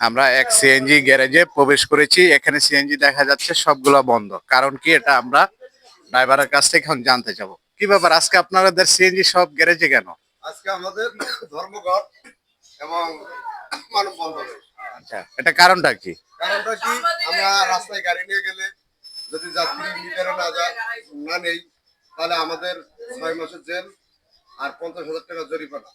আমরা এক সিএনজি গ্যারেজে প্রবেশ করেছি এখানে সিএনজি দেখা যাচ্ছে সবগুলো বন্ধ। কারণ কি এটা আমরা ড্রাইভারের কাছ থেকে এখন জানতে যাব কি ব্যাপার আজকে আপনাদের সিএনজি সব গ্যারেজে কেন? আজকে আমাদের ধর্মঘট এবং মানব বন্ধন আচ্ছা এটা কারণটা কি? কারণটা কি আমরা রাস্তায় গাড়ি নিয়ে গেলে যদি যাত্রী মিটারে না যায় না নেই তাহলে আমাদের ছয় মাসের জেল আর পঞ্চাশ হাজার টাকা জরিমানা।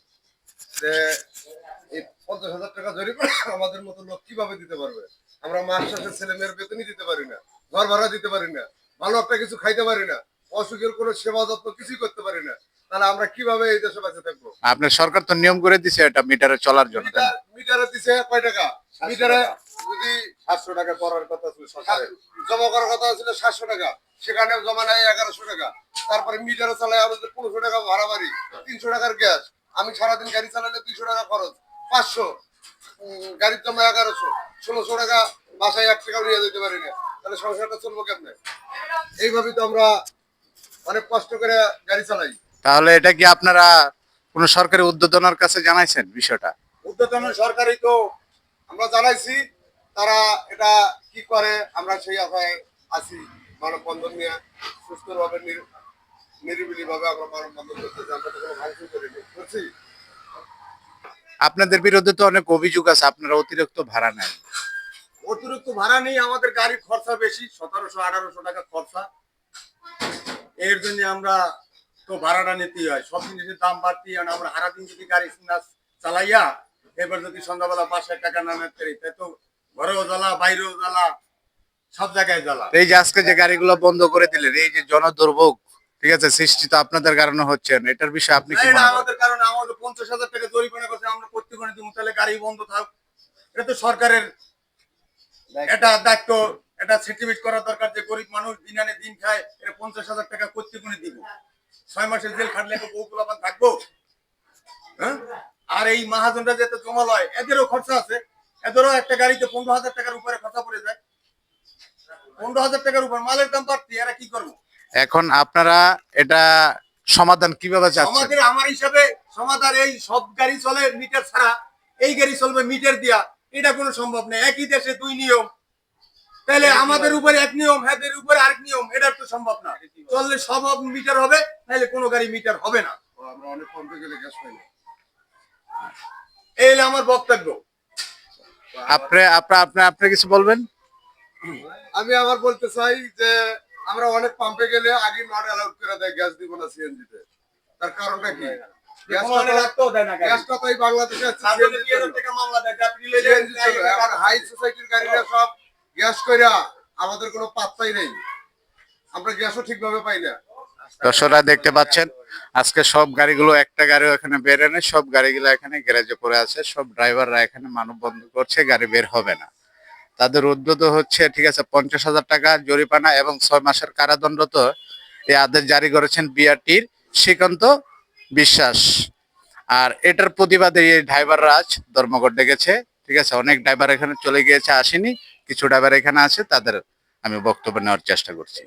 পঞ্চাশ হাজার টাকা জরিমানা আমাদের মতো লোক কীভাবে দিতে পারবে? আমরা মাস শেষে ছেলে মেয়ের বেতনই দিতে পারি না ঘর ভাড়া দিতে পারি না ভালো একটা কিছু খাইতে পারি না অসুখের কোনো সেবা যত্ন কিছুই করতে পারি না তাহলে আমরা কীভাবে এই দেশে বেঁচে থাকব? আপনার সরকার তো নিয়ম করে দিছে এটা মিটারে চলার জন্য? মিটার- মিটারে দিছে কয় টাকা? মিটারে যদি সাতশো টাকা করার কথা ছিল সরকারের, জমা করার কথা ছিল সাতশো টাকা সেখানে জমা নেয় এগারোশো টাকা। তারপরে মিটারে চালায় আমাদের পনেরোশো টাকা ভাড়া বাড়ি তিনশো টাকার গ্যাস। আমি সারাদিন গাড়ি চালালে দুইশো টাকা খরচ। পাঁচশো গাড়ির জমা এগারোশো ষোলোশো টাকা বাসায় এক টাকা নিয়ে যেতে পারি না তাহলে সংসারটা চলবো কেমনে? এইভাবে তো আমরা অনেক কষ্ট করে গাড়ি চালাই। তাহলে এটা কি আপনারা কোন সরকারি উদ্যোতনার কাছে জানাইছেন বিষয়টা? উদ্যোতন সরকারই তো আমরা জানাইছি তারা এটা কি করে আমরা সেই আশায় আছি। মানববন্ধন নিয়ে সুস্থভাবে নিরিবিলি ভাবে আমরা মানববন্ধন করতেছি আমরা তো কোনো ভাঙচুর করিনি। বুঝছি আপনাদের বিরুদ্ধে তো অনেক অভিযোগ আছে আপনারা অতিরিক্ত ভাড়া নেন। অতিরিক্ত ভাড়া নেই আমাদের গাড়ির খরচা বেশি সতেরোশো আঠারোশো টাকা খরচা। এর জন্য আমরা তো ভাড়াটা নিতেই হয়। সব জিনিসের দাম বাড়তি আর আমরা সারাদিন যদি গাড়ি না চালাইয়া এবার যদি সন্ধ্যাবেলা বাসায় টাকা না নিতে তাই তো ঘরেও জ্বালা বাইরেও জ্বালা সব জায়গায় জ্বালা। এই যে আজকে যে গাড়িগুলো বন্ধ করে দিলেন এই যে জনদুর্ভোগ ঠিক আছে সৃষ্টি তো আপনাদের কারণে হচ্ছে না। এটার বিষয়ে আপনি কি মনে? আমাদের কারণে আমাদের পঞ্চাশ হাজার টাকা জরিমানা করছে আমরা প্রত্যেক দিব তাহলে গাড়ি বন্ধ থাক। এটা তো সরকারের এটা দায়িত্ব এটা সার্টিফিকেট করা দরকার যে গরিব মানুষ দিন আনে দিন খায় এটা পঞ্চাশ হাজার টাকা প্রত্যেক দিব। ছয় মাসের জেল খাটলে তো বউ পোলাপান থাকব? হ্যাঁ? আর এই মাহাজনরা যেতে জমা লয় এদেরও খরচা আছে। এদেরও একটা গাড়িতে পনেরো হাজার টাকার উপরে খরচা পড়ে যায়। পনেরো হাজার টাকার উপর মালের দাম বাড়তি এরা কি করব? এখন আপনারা এটা সমাধান কীভাবে চাচ্ছেন? আমাদের আমার হিসাবে সমাধান এই সব গাড়ি চলে মিটার ছাড়া। এই গাড়ি চলবে মিটার দিয়া। এটা কোনো সম্ভব নেই একই দেশে দুই নিয়ম। তাহলে আমাদের উপরে এক নিয়ম হ্যাঁদের উপরে আরেক নিয়ম এটা তো সম্ভব না। চললে সব মিটার হবে তাহলে কোনো গাড়ি মিটার হবে না। আমরা অনেক পাম্পে গেলে গ্যাস পাই এই আমার বক্তব্য। আপনি আপনি আপনি আপনি কিছু বলবেন? আমি আবার বলতে চাই যে আমরা অনেক পাম্পে গেলে আগে নট অ্যালাউড করে দেয় গ্যাস দিব না সিএনজি তে। তার কারণটা কি? গ্যাসটা তো এই বাংলাদেশে হাই সোসাইটির গাড়িরা সব গ্যাস কইরা আমাদের কোনো পাত্তাই নেই। আমরা গ্যাসও ঠিকভাবে পাই না। দর্শকরা দেখতে পাচ্ছেন আজকে সব গাড়িগুলো একটা গাড়িও এখানে বের এনে সব গাড়িগুলো এখানে গ্যারেজে পড়ে আছে সব ড্রাইভাররা এখানে মানব বন্ধ করছে গাড়ি বের হবে না। তাদের উদ্যত হচ্ছে, ঠিক আছে, পঞ্চাশ হাজার টাকা জরিমানা এবং ছয় মাসের কারাদণ্ড তো এই আদেশ জারি করেছেন বিআরটির শ্রীকান্ত বিশ্বাস। আর এটার প্রতিবাদে এই ড্রাইভার রাজ ধর্মঘট ডেকেছে, ঠিক আছে, অনেক ড্রাইভার এখানে চলে গিয়েছে, আসেনি, কিছু ড্রাইভার এখানে আছে, তাদের আমি বক্তব্য নেওয়ার চেষ্টা করছি।